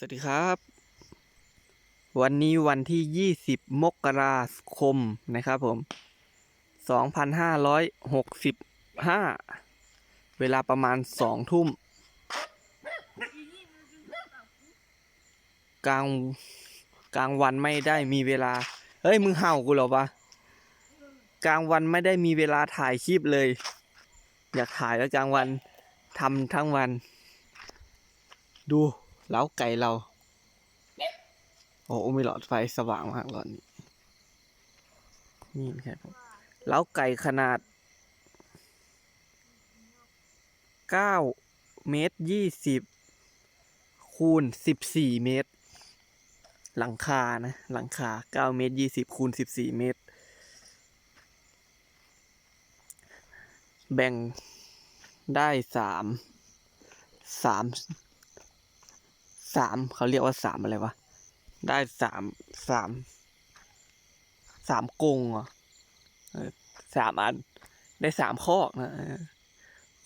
สวัสดีครับ วันนี้วันที่ 20 มกราคมนะครับผม 2565 เวลาประมาณ 2 ทุ่ม กลางกลางวันไม่ได้มีเวลา เฮ้ย มึงเห่ากูเหรอวะ กลางวันไม่ได้มีเวลาถ่ายคลิปเลย อยากถ่ายแล้วกลางวันทำทั้งวัน ดู เล้าไก่เรา โอ้มีหลอดไฟสว่างมากหลอดนี้ นี่ครับผมเล้าไก่ขนาด9เมตร20คูณ14เมตร หลังคานะ หลังคา9เมตร20คูณ14เมตร แบ่งได้สามสาม สามเขาเรียกว่าสามอะไรวะ ได้สามสามสามกงอเออสามอัน ได้สามคอกนะ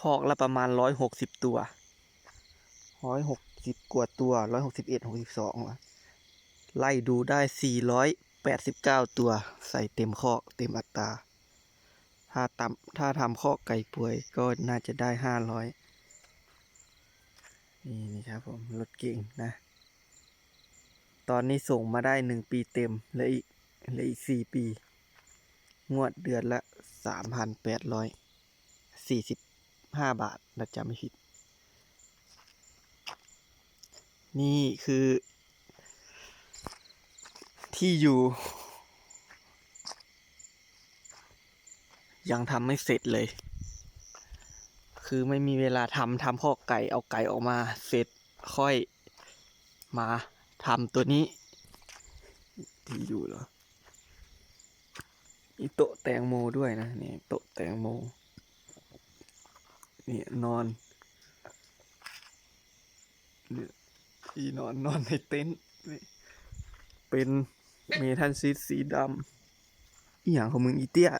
คอกละประมาณร้อยหกสิบตัวร้อยหกสิบกว่าตัวร้อยหกสิบเอ็ดหกสิบสองไล่ดูได้สี่ร้อยแปดสิบเก้าตัว ใส่เต็มคอกเต็มอัตราถ้าตำถ้าทำคอกไก่ป่วยก็น่าจะได้ห้าร้อย นี่นี่ครับผมรถเก่งนะ ตอนนี้ส่งมาได้หนึ่งปีเต็มเหลืออีกเหลืออีกสี่ปี งวดเดือนละสามพันแปดร้อยสี่สิบห้าบาทนะจำไม่ผิด นี่คือ ที่อยู่ ยังทำไม่เสร็จเลย คือไม่มีเวลาทำทำข้อกไก่เอาไก่ออกมาเสร็จค่อยมาทำตัวนี้ที่อยู่เหรอมีโต๊ะแตงโมด้วยนะนี่โต๊ะแตงโมนี่นอนเนี่ยที่นอนนอนในเต็นท์เป็นเมทัลซีทสีดำอีหยังของมึงอีเตี้ย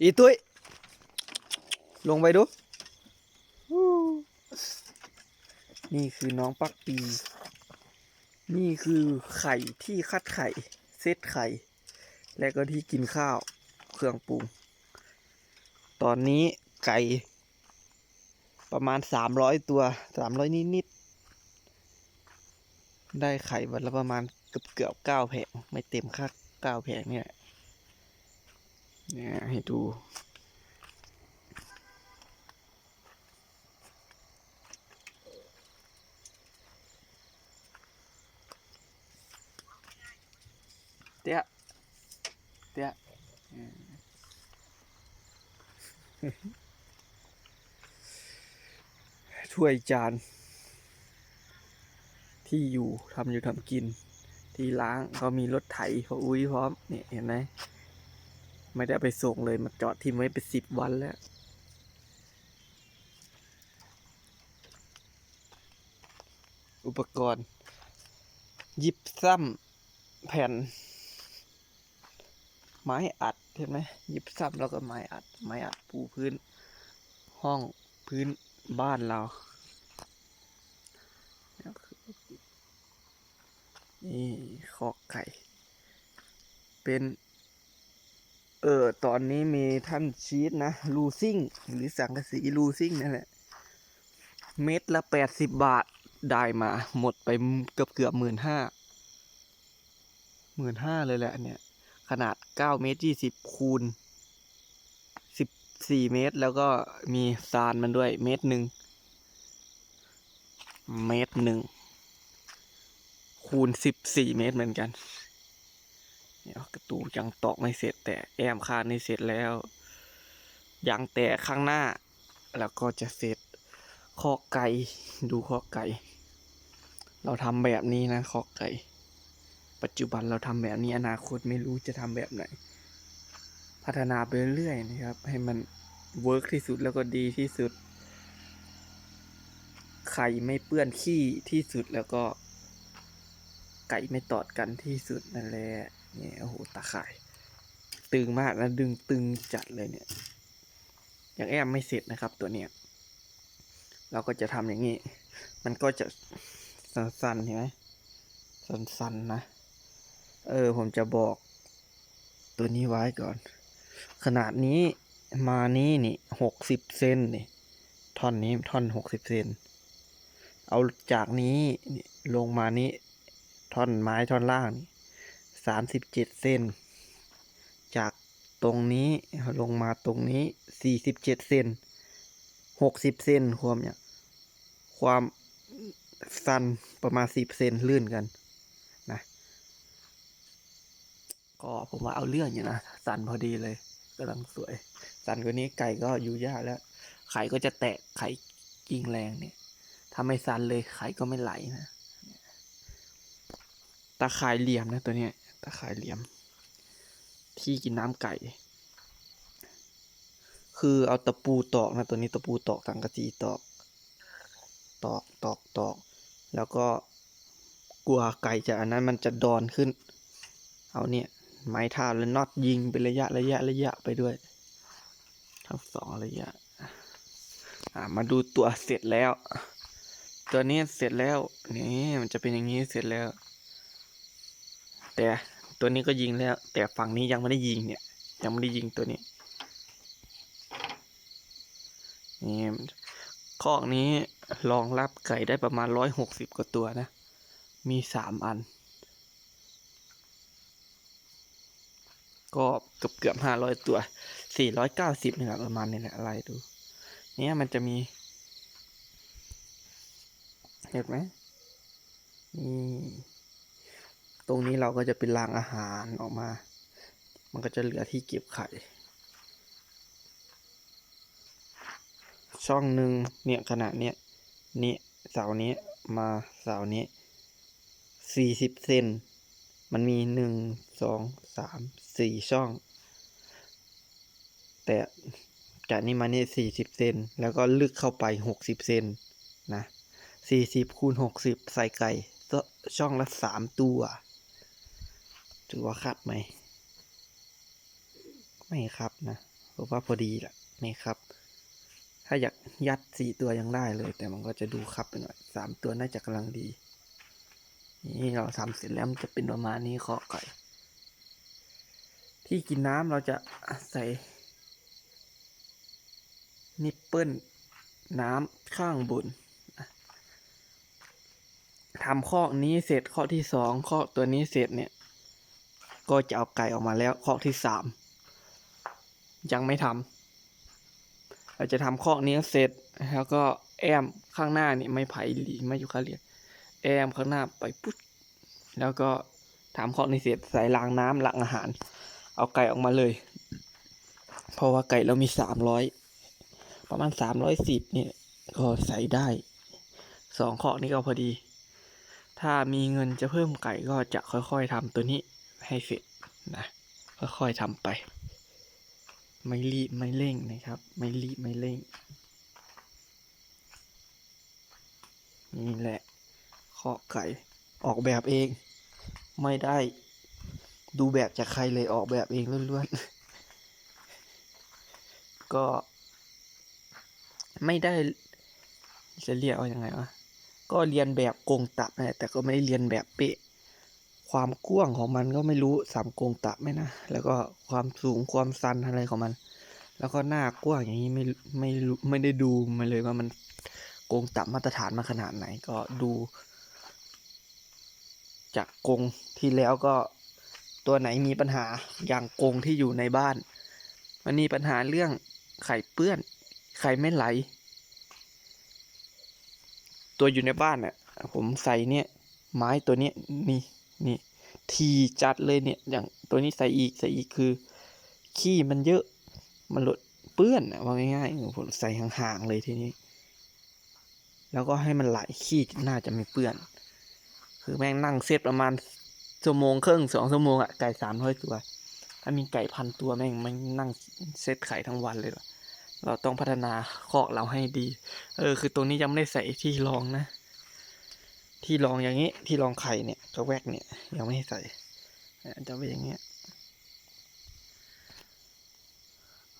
อีตุ้ย ลงไปดู นี่คือน้องปักปี นี่คือไข่ที่คัดไข่ เซตไข่ และก็ที่กินข้าว เครื่องปรุง ตอนนี้ไก่ประมาณสามร้อยตัวสามร้อยนิดๆ ได้ไข่วันละประมาณเกือบเกือบเก้าแผง ไม่เต็มค่าเก้าแผงเนี่ย เนี่ยให้ดูเตี้ยเตี้ยอืมถ้วยจาน ที่อยู่ทำอยู่ทำกิน ที่ล้างเขามีรถไถพออุ้ยพร้อมเนี่ยเห็นไหม ไม่ได้ไปส่งเลยมาจอดทิ้งไว้เป็นสิบวันแล้ว อุปกรณ์ ยิบซ้ำแผ่น ไม้อัดเห็นไหมยิบซ้ำแล้วก็ไม้อัด ไม้อัดปูพื้น ห้องพื้นบ้านเรา นี่คอกไก่ เป็น เออ ตอนนี้มีท่านชีตนะ ลูซิ่ง หรือสังกะสีลูซิ่งนั่นแหละ เม็ดละแปดสิบบาท ได้มา หมดไปเกือบเกือบหมื่นห้าหมื่นห้าเลยแหละเนี่ย ขนาดเก้าเมตรยี่สิบคูณสิบสี่เมตร แล้วก็มีซานมันด้วย เมตรหนึ่ง เมตรหนึ่ง คูณสิบสี่เมตรเหมือนกัน เนี่ยกระตูยังตอกไม่เสร็จ แต่แอมคานนี่เสร็จแล้วยังแต่ข้างหน้า แล้วก็จะเสร็จคอไก่ดูคอไก่ เราทำแบบนี้นะคอไก่ ปัจจุบันเราทำแบบนี้อนาคตไม่รู้จะทำแบบไหน พัฒนาไปเรื่อยๆนะครับ ให้มันเวิร์กที่สุดแล้วก็ดีที่สุดไข่ไม่เปื้อนขี้ที่สุดแล้วก็ไก่ไม่ตอดกันที่สุดนั่นแหละ เนี่ยโอ้โหตาข่าย ตึงมากนะดึงตึงจัดเลยเนี่ยยังแอมไม่เสร็จนะครับตัวเนี้ยเราก็จะทำอย่างนี้ มันก็จะสั้นๆเห็นไหมสั้นๆนะ เออผมจะบอกตัวนี้ไว้ก่อน ขนาดนี้มานี้นี่หกสิบเซนนี่ ท่อนนี้ท่อนหกสิบเซนเอาจากนี้ลงมานี้ ท่อนไม้ท่อนล่างนี่ สามสิบเจ็ดเซนจากตรงนี้ลงมาตรงนี้สี่สิบเจ็ดเซนหกสิบเซนความเนี่ยความสั้นประมาณสิบเซนลื่นกันนะก็ผมว่าเอาเรื่องอยู่นะสั้นพอดีเลยกำลังสวย สั้นกว่านี้ไก่ก็อยู่ยากแล้ว ไข่ก็จะแตกไข่กิ่งแรงเนี่ยถ้าไม่สั้นเลยไข่ก็ไม่ไหลนะตาข่ายเหลี่ยมนะตัวเนี้ย ตาข่ายเหลี่ยม ที่กินน้ำไก่ คือเอาตะปูตอกนะตัวนี้ตะปูตอกสังกะสีตอก ตอกตอกตอก แล้วก็กลัวไก่จะอันนั้นมันจะดอนขึ้น เอาเนี่ยไม้ท่าแล้วน็อตยิงเป็นระยะระยะระยะไปด้วย ทั้งสองระยะ อ่ามาดูตัวเสร็จแล้ว ตัวนี้เสร็จแล้วนี่มันจะเป็นอย่างนี้เสร็จแล้ว แต่ตัวนี้ก็ยิงแล้ว แต่ฝั่งนี้ยังไม่ได้ยิงเนี่ย ยังไม่ได้ยิงตัวนี้นี่คอกนี้รองรับไก่ได้ประมาณร้อยหกสิบกว่าตัวนะ มีสามอัน ก็เกือบเกือบห้าร้อยตัวสี่ร้อยเก้าสิบนะครับประมาณนี้แหละอะไรดู เนี่ยมันจะมี เห็นไหมนี่ ตรงนี้เราก็จะเป็นรางอาหารออกมา มันก็จะเหลือที่เก็บไข่ ช่องหนึ่งเนี่ยขนาดเนี้ยนี่เสานี้มาเสานี้สี่สิบเซนมันมีหนึ่งสองสามสี่ช่อง แต่จากนี้มานี่สี่สิบเซนแล้วก็ลึกเข้าไปหกสิบเซนนะสี่สิบคูณหกสิบใส่ไก่ช่องละสามตัว ถือว่าคัดไหม ไม่ครับนะเพราะว่าพอดีแหละไม่ครับ ถ้าอยากยัดสี่ตัวยังได้เลย แต่มันก็จะดูคับไปหน่อยสามตัวน่าจะกำลังดี นี่เราทำเสร็จแล้วมันจะเป็นประมาณนี้เคาะไก่ที่กินน้ำเราจะใส่นิปเปิลน้ำข้างบนทำข้อนี้เสร็จข้อที่สองข้อตัวนี้เสร็จเนี่ย ก็จะเอาไก่ออกมาแล้วข้อที่สามยังไม่ทำเราจะทำข้อนี้เสร็จแล้วก็แอมข้างหน้านี่ไม่ไผ่หลีไม่อยู่ข้าเรียนแอมข้างหน้าไปปุ๊บแล้วก็ทำข้อนี้เสร็จใส่รางน้ำรางอาหาร เอาไก่ออกมาเลย เพราะว่าไก่เรามีสามร้อยประมาณสามร้อยสิบเนี่ยก็ใส่ได้สองข้อนี้ก็พอดี ถ้ามีเงินจะเพิ่มไก่ก็จะค่อยๆทำตัวนี้ ให้เสร็จนะค่อยๆทำไป ไม่รีบไม่เร่งนะครับ ไม่รีบไม่เร่ง นี่แหละข้อไก่ออกแบบเอง ไม่ได้ดูแบบจากใครเลยออกแบบเองล้วนๆ ก็ไม่ได้จะเรียกว่ายังไงวะก็เรียนแบบกงตับนะแต่ก็ไม่ได้เรียนแบบเป๊ะ ความกว้างของมันก็ไม่รู้สามกงตับไหมนะ แล้วก็ความสูงความสันอะไรของมัน แล้วก็หน้ากว้างอย่างนี้ไม่ไม่ไม่ได้ดูมาเลยว่ามันโกงตับมาตรฐานมาขนาดไหนก็ดู จากกงที่แล้วก็ตัวไหนมีปัญหาอย่างกงที่อยู่ในบ้าน มันมีปัญหาเรื่องไข่เปื้อน ไข่ไม่ไหล ตัวอยู่ในบ้านน่ะผมใส่เนี่ยไม้ตัวเนี้ยนี่ นี่ทีจัดเลยเนี่ยอย่างตัวนี้ใส่อีกใส่อีกคือ ขี้มันเยอะมันหลุดเปื้อนอะว่าง่ายๆผมใส่ห่างๆเลยทีนี้ แล้วก็ให้มันไหลขี้น่าจะไม่เปื้อน คือแม่งนั่งเซตประมาณชั่วโมงครึ่งสองชั่วโมงอะไก่สามร้อยตัวถ้ามีไก่พันตัวแม่งมันนั่งเซตไข่ทั้งวันเลยเหรอเราต้องพัฒนาคอกเราให้ดี เออ คือตรงนี้ยังไม่ได้ใส่ที่รองนะ ที่รองอย่างนี้ ที่รองไข่เนี่ย กระแวกเนี่ยยังไม่ให้ใส่จะเป็นอย่างเงี้ย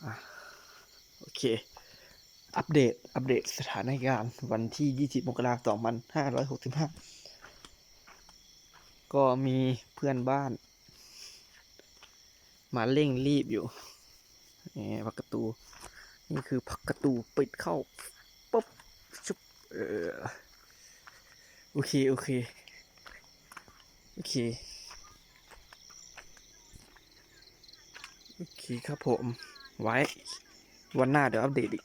โอโอเค อัปเดต อัปเดตสถานการณ์วันที่ 20 มกราคม 2565 ก็มีเพื่อนบ้าน มาเร่งรีบอยู่นี่พักประตู นี่คือพักประตูปิดเข้าปุ๊บชุบเออโอเค โอเค โอเค โอเคครับผม ไว้ วันหน้าเดี๋ยวอัปเดตอีก